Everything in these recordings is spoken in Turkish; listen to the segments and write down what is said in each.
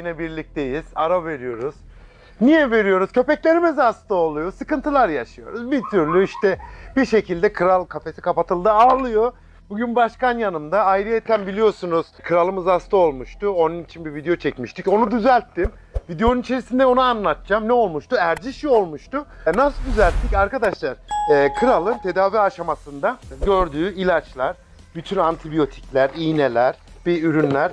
Yine birlikteyiz. Ara veriyoruz. Niye veriyoruz? Köpeklerimiz hasta oluyor. Sıkıntılar yaşıyoruz. Bir türlü işte bir şekilde kral kafesi kapatıldı. Ağlıyor. Bugün başkan yanımda. Ayrıyeten biliyorsunuz kralımız hasta olmuştu. Onun için bir video çekmiştik. Onu düzelttim. Videonun içerisinde onu anlatacağım. Ne olmuştu? Ercişi olmuştu. E, nasıl düzelttik? Arkadaşlar e, kralın tedavi aşamasında gördüğü ilaçlar, bütün antibiyotikler, iğneler, bir ürünler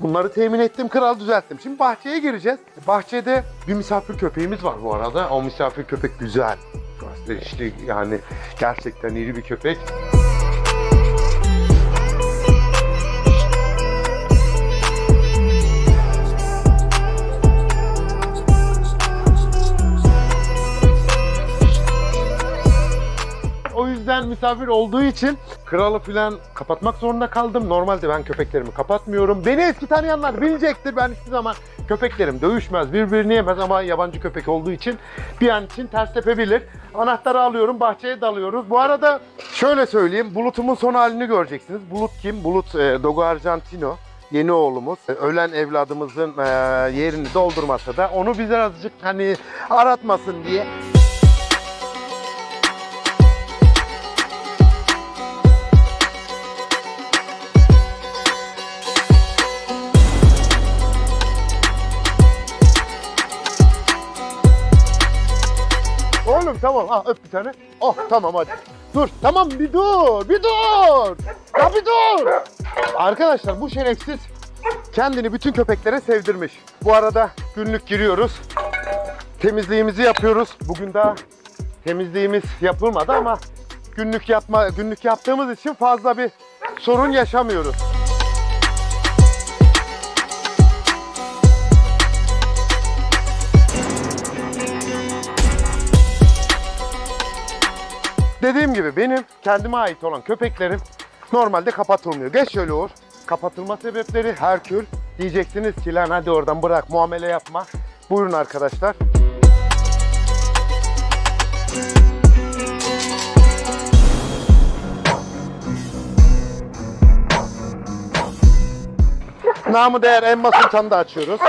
Bunları temin ettim, kral düzelttim. Şimdi bahçeye gireceğiz. Bahçede bir misafir köpeğimiz var bu arada. O misafir köpek güzel. İşte yani gerçekten iri bir köpek. O yüzden misafir olduğu için kralı filan kapatmak zorunda kaldım. Normalde ben köpeklerimi kapatmıyorum. Beni eski tanıyanlar bilecektir. Ben hiçbir zaman köpeklerim dövüşmez, birbirini yemez ama yabancı köpek olduğu için bir an için ters tepebilir. Anahtarı alıyorum, bahçeye dalıyoruz. Bu arada şöyle söyleyeyim, Bulut'umun son halini göreceksiniz. Bulut kim? Bulut e, Dogo Argentino. Yeni oğlumuz. E, Ölen evladımızın e, yerini doldurmasa da onu bize azıcık hani aratmasın diye tamam ha öp bir tane. Oh tamam hadi. Dur tamam bir dur bir dur. Ya bir dur. Arkadaşlar bu şerefsiz kendini bütün köpeklere sevdirmiş. Bu arada günlük giriyoruz. Temizliğimizi yapıyoruz. Bugün daha temizliğimiz yapılmadı ama günlük yapma günlük yaptığımız için fazla bir sorun yaşamıyoruz. Dediğim gibi benim kendime ait olan köpeklerim normalde kapatılmıyor. Geç şöyle Uğur. Kapatılma sebepleri Herkül. Diyeceksiniz ki lan hadi oradan bırak muamele yapma. Buyurun arkadaşlar. Namı değer Emma Sultan'ı da açıyoruz.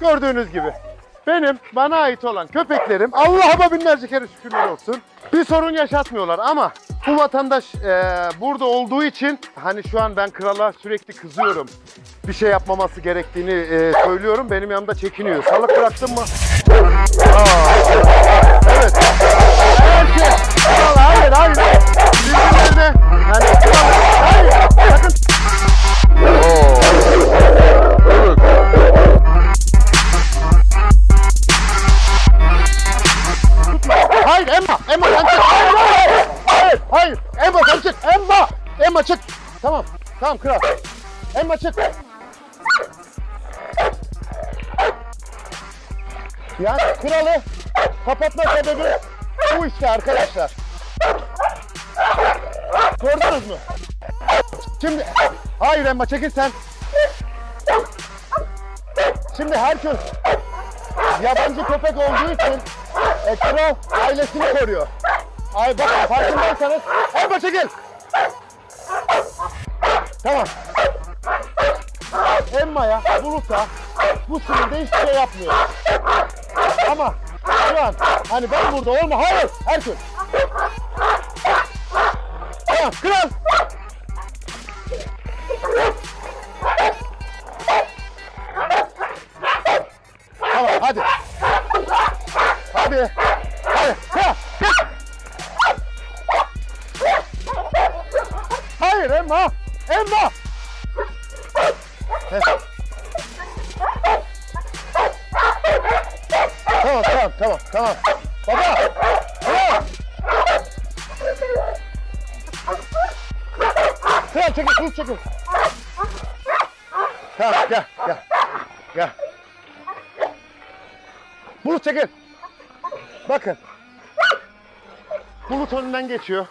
Gördüğünüz gibi. Benim bana ait olan köpeklerim Allah'ıma binlerce kere şükürler olsun. Bir sorun yaşatmıyorlar ama bu vatandaş e, burada olduğu için hani şu an ben krala sürekli kızıyorum. Bir şey yapmaması gerektiğini e, söylüyorum. Benim yanımda çekiniyor. Salık bıraktın mı? Aa, evet. Ki kral hayır hayır. Birbirlerine hani kral hayır sakın. Emma, Emma çık. Tamam, tamam kral. Emma çık. Yani kralı kapatma sebebi bu işte arkadaşlar. Gördünüz mü? Şimdi, hayır Emma çekil sen. Şimdi herkes yabancı köpek olduğu için e, kral ailesini koruyor. Ay bak farkındaysanız Emma çekil. Tamam. Emma'ya, Bulut'a bu sınırda hiçbir şey yapmıyor. Ama şu an hani ben burada olma hayır herkes. Tamam kral. Tamam. Hadi. Hadi. Kral çekil kız çekil. Tamam gel gel. Gel. Bulut çekil. Bakın. Bulut önünden geçiyor.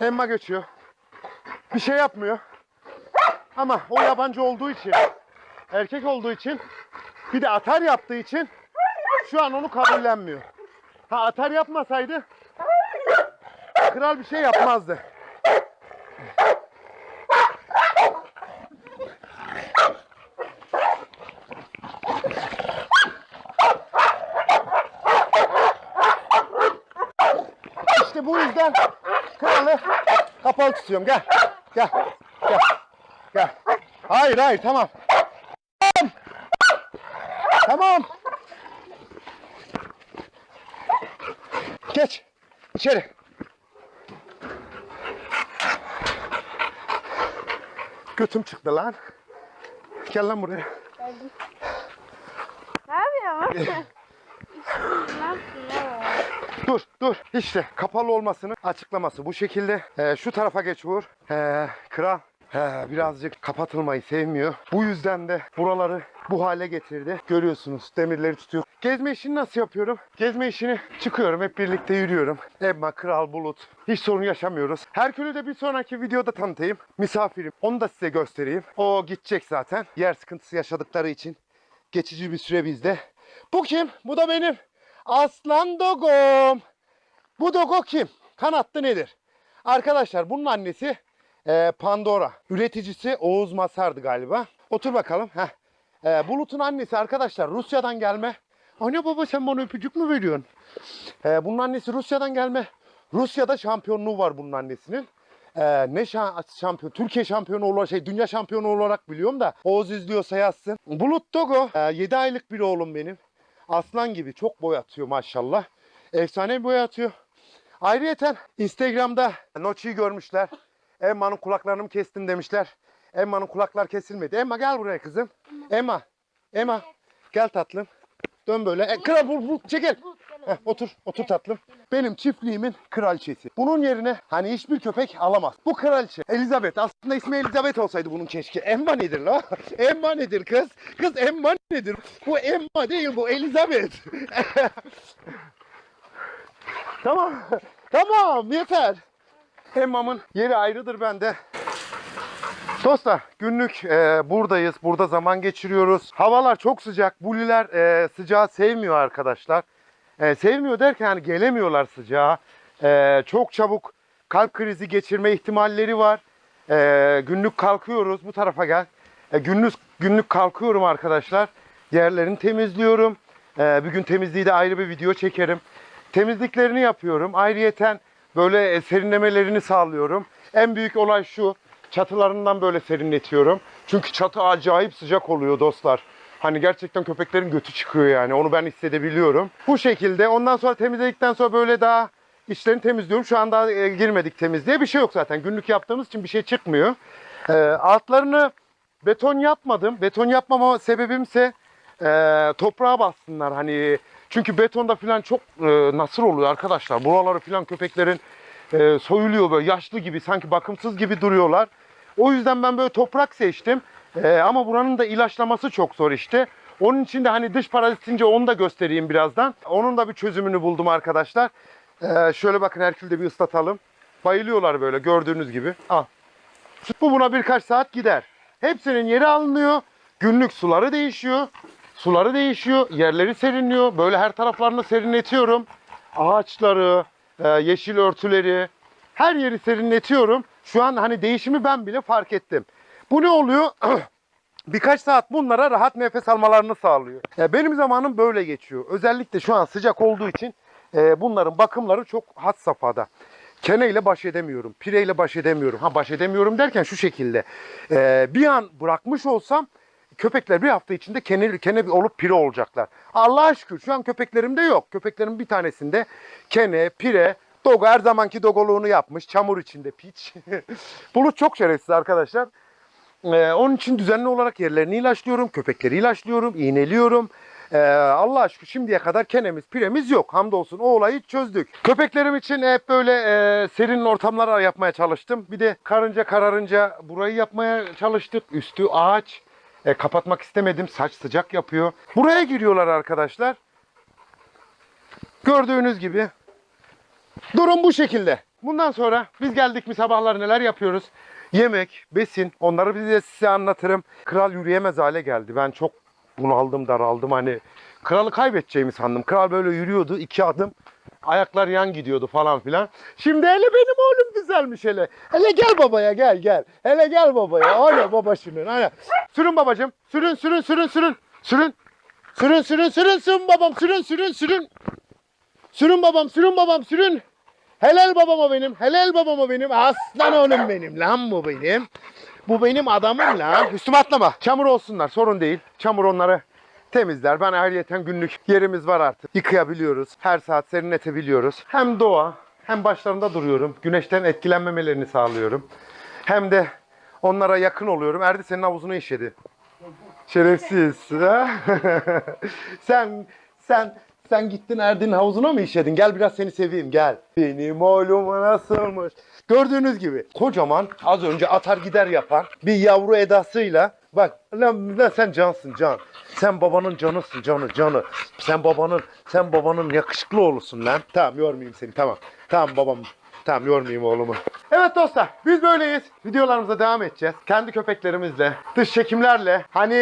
Emma geçiyor. Bir şey yapmıyor. Ama o yabancı olduğu için, erkek olduğu için, bir de atar yaptığı için şu an onu kabullenmiyor. Ha atar yapmasaydı kral bir şey yapmazdı. İşte bu yüzden kralı kapalı tutuyorum. Gel. Gel. Gel. Gel. Hayır hayır tamam. Tamam. Tamam. Geç. İçeri. Götüm çıktı lan. Gel lan buraya. Geldim. Ne yapıyorsun? ne yaptın ya? Dur. İşte kapalı olmasının açıklaması bu şekilde. Ee, şu tarafa geç Uğur. Ee, kral ee, birazcık kapatılmayı sevmiyor. Bu yüzden de buraları bu hale getirdi. Görüyorsunuz demirleri tutuyor. Gezme işini nasıl yapıyorum? Gezme işini çıkıyorum hep birlikte yürüyorum. Emma, Kral, Bulut. Hiç sorun yaşamıyoruz. Herkül'ü de bir sonraki videoda tanıtayım. Misafirim. Onu da size göstereyim. O gidecek zaten. Yer sıkıntısı yaşadıkları için. Geçici bir süre bizde. Bu kim? Bu da benim. Aslan Dogom. Bu Dogo kim? Kanatlı nedir? Arkadaşlar bunun annesi e, Pandora. Üreticisi Oğuz Masar'dı galiba. Otur bakalım. Heh. E, Bulut'un annesi arkadaşlar Rusya'dan gelme. Anne baba sen bana öpücük mü veriyorsun? E, bunun annesi Rusya'dan gelme. Rusya'da şampiyonluğu var bunun annesinin. E, ne şa- şampiyon? Türkiye şampiyonu olarak şey dünya şampiyonu olarak biliyorum da Oğuz izliyorsa yazsın. Bulut Dogo e, 7 aylık bir oğlum benim. Aslan gibi çok boy atıyor maşallah. Efsane boy atıyor. Ayrıyeten Instagram'da Nochi'yi görmüşler. Emma'nın kulaklarını mı kestin demişler. Emma'nın kulaklar kesilmedi. Emma gel buraya kızım. Emma. Emma. Gel tatlım. Dön böyle. E, kral bul, bul, çekil. Heh, otur, otur tatlım. Benim çiftliğimin kraliçesi. Bunun yerine hani hiçbir köpek alamaz. Bu kraliçe. Elizabeth. Aslında ismi Elizabeth olsaydı bunun keşke. Emma nedir la? Emma nedir kız? Kız Emma nedir? Bu Emma değil bu Elizabeth. tamam. Tamam yeter. Emma'mın yeri ayrıdır bende. Dostlar günlük e, buradayız. Burada zaman geçiriyoruz. Havalar çok sıcak. Buliler e, sıcağı sevmiyor arkadaşlar. E, sevmiyor derken yani gelemiyorlar sıcağa. E, çok çabuk kalp krizi geçirme ihtimalleri var. E, günlük kalkıyoruz. Bu tarafa gel. E, günlük günlük kalkıyorum arkadaşlar. Yerlerini temizliyorum. E, bir gün temizliği de ayrı bir video çekerim. Temizliklerini yapıyorum. Ayrıyeten böyle serinlemelerini sağlıyorum. En büyük olay şu. Çatılarından böyle serinletiyorum. Çünkü çatı acayip sıcak oluyor dostlar. Hani gerçekten köpeklerin götü çıkıyor yani. Onu ben hissedebiliyorum. Bu şekilde. Ondan sonra temizledikten sonra böyle daha içlerini temizliyorum. Şu an daha e, girmedik temizliğe. Bir şey yok zaten. Günlük yaptığımız için bir şey çıkmıyor. Ee, altlarını beton yapmadım. Beton yapmama sebebimse e, toprağa bassınlar. Hani çünkü betonda falan çok e, nasır oluyor arkadaşlar. Buraları falan köpeklerin e, soyuluyor böyle yaşlı gibi sanki bakımsız gibi duruyorlar. O yüzden ben böyle toprak seçtim. E, ama buranın da ilaçlaması çok zor işte. Onun için de hani dış parazitince onu da göstereyim birazdan. Onun da bir çözümünü buldum arkadaşlar. E, şöyle bakın Herkül'de bir ıslatalım. Bayılıyorlar böyle gördüğünüz gibi. Al. Bu buna birkaç saat gider. Hepsinin yeri alınıyor. Günlük suları değişiyor. Suları değişiyor. Yerleri serinliyor. Böyle her taraflarını serinletiyorum. Ağaçları, e, yeşil örtüleri, her yeri serinletiyorum. Şu an hani değişimi ben bile fark ettim. Bu ne oluyor? Birkaç saat bunlara rahat nefes almalarını sağlıyor. Benim zamanım böyle geçiyor. Özellikle şu an sıcak olduğu için e, bunların bakımları çok had safhada. Kene ile baş edemiyorum. Pire ile baş edemiyorum. Ha baş edemiyorum derken şu şekilde. E, bir an bırakmış olsam köpekler bir hafta içinde kene, kene olup pire olacaklar. Allah'a şükür şu an köpeklerimde yok. Köpeklerin bir tanesinde kene, pire, dogo her zamanki dogoluğunu yapmış. Çamur içinde piç. Bulut çok şerefsiz arkadaşlar. Ee, onun için düzenli olarak yerlerini ilaçlıyorum, köpekleri ilaçlıyorum, iğneliyorum. Ee, Allah'a şükür şimdiye kadar kenemiz, piremiz yok. Hamdolsun o olayı çözdük. Köpeklerim için hep böyle e, serin ortamlar yapmaya çalıştım. Bir de karınca kararınca burayı yapmaya çalıştık. Üstü ağaç. E, kapatmak istemedim. Saç sıcak yapıyor. Buraya giriyorlar arkadaşlar. Gördüğünüz gibi. Durum bu şekilde. Bundan sonra biz geldik mi sabahlar neler yapıyoruz? Yemek, besin onları bize size anlatırım. Kral yürüyemez hale geldi. Ben çok bunaldım, daraldım. Hani kralı kaybedeceğimi sandım. Kral böyle yürüyordu iki adım. Ayaklar yan gidiyordu falan filan. Şimdi hele benim oğlum güzelmiş hele. Hele gel babaya gel gel. Hele gel babaya. O ne babasının. Aynen. Sürün babacığım. Sürün sürün sürün sürün. Sürün. Sürün sürün sürün sürün babam sürün sürün sürün. Sürün babam sürün babam sürün. Helal babama benim. Helal babama benim. Aslan oğlum benim lan bu benim. Bu benim adamım lan. Üstüme atlama. Çamur olsunlar sorun değil. Çamur onları temizler. Ben ayrıyeten günlük yerimiz var artık. Yıkayabiliyoruz. Her saat serinletebiliyoruz. Hem doğa hem başlarında duruyorum. Güneşten etkilenmemelerini sağlıyorum. Hem de onlara yakın oluyorum. Erdi senin havuzunu işedi. Şerefsiz. sen sen sen gittin Erdin havuzuna mı işledin? Gel biraz seni seveyim gel. Benim oğlum nasılmış? Gördüğünüz gibi kocaman az önce atar gider yapan bir yavru edasıyla bak lan, lan sen cansın can. Sen babanın canısın canı canı. Sen babanın sen babanın yakışıklı oğlusun lan. Tamam yormayayım seni tamam. Tamam babam Tamam yormayayım oğlumu. Evet dostlar biz böyleyiz. Videolarımıza devam edeceğiz. Kendi köpeklerimizle, dış çekimlerle. Hani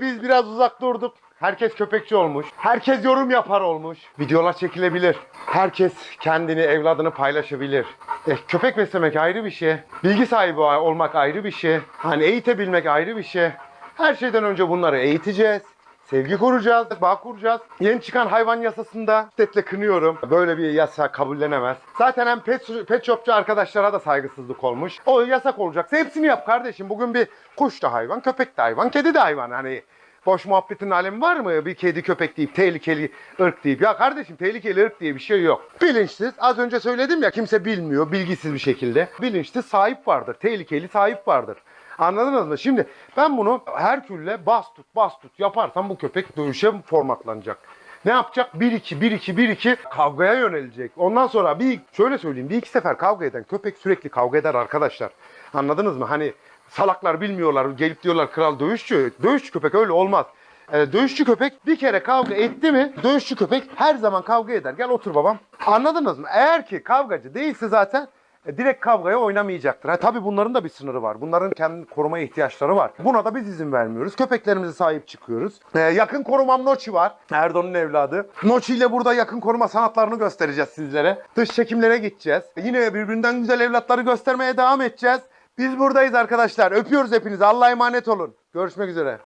biz biraz uzak durduk. Herkes köpekçi olmuş. Herkes yorum yapar olmuş. Videolar çekilebilir. Herkes kendini, evladını paylaşabilir. E, köpek beslemek ayrı bir şey. Bilgi sahibi olmak ayrı bir şey. Hani eğitebilmek ayrı bir şey. Her şeyden önce bunları eğiteceğiz. Sevgi kuracağız, bağ kuracağız. Yeni çıkan hayvan yasasında şiddetle kınıyorum. Böyle bir yasa kabullenemez. Zaten hem pet, pet shopçu arkadaşlara da saygısızlık olmuş. O yasak olacaksa hepsini yap kardeşim. Bugün bir kuş da hayvan, köpek de hayvan, kedi de hayvan. Hani boş muhabbetin alemi var mı? Bir kedi köpek deyip tehlikeli ırk deyip. Ya kardeşim tehlikeli ırk diye bir şey yok. Bilinçsiz. Az önce söyledim ya kimse bilmiyor bilgisiz bir şekilde. Bilinçsiz sahip vardır. Tehlikeli sahip vardır. Anladınız mı? Şimdi ben bunu Herkül'le bas tut bas tut yaparsam bu köpek dövüşe formatlanacak. Ne yapacak? 1-2, 1-2, 1-2 kavgaya yönelecek. Ondan sonra bir şöyle söyleyeyim bir iki sefer kavga eden köpek sürekli kavga eder arkadaşlar. Anladınız mı? Hani salaklar bilmiyorlar gelip diyorlar kral dövüşçü. Dövüşçü köpek öyle olmaz. Ee, dövüşçü köpek bir kere kavga etti mi dövüşçü köpek her zaman kavga eder. Gel otur babam. Anladınız mı? Eğer ki kavgacı değilse zaten e, direkt kavgaya oynamayacaktır. Ha, tabii bunların da bir sınırı var. Bunların kendi korumaya ihtiyaçları var. Buna da biz izin vermiyoruz. Köpeklerimize sahip çıkıyoruz. Ee, yakın korumam Noçi var. Erdoğan'ın evladı. Noçi ile burada yakın koruma sanatlarını göstereceğiz sizlere. Dış çekimlere gideceğiz. Yine birbirinden güzel evlatları göstermeye devam edeceğiz. Biz buradayız arkadaşlar. Öpüyoruz hepinizi. Allah'a emanet olun. Görüşmek üzere.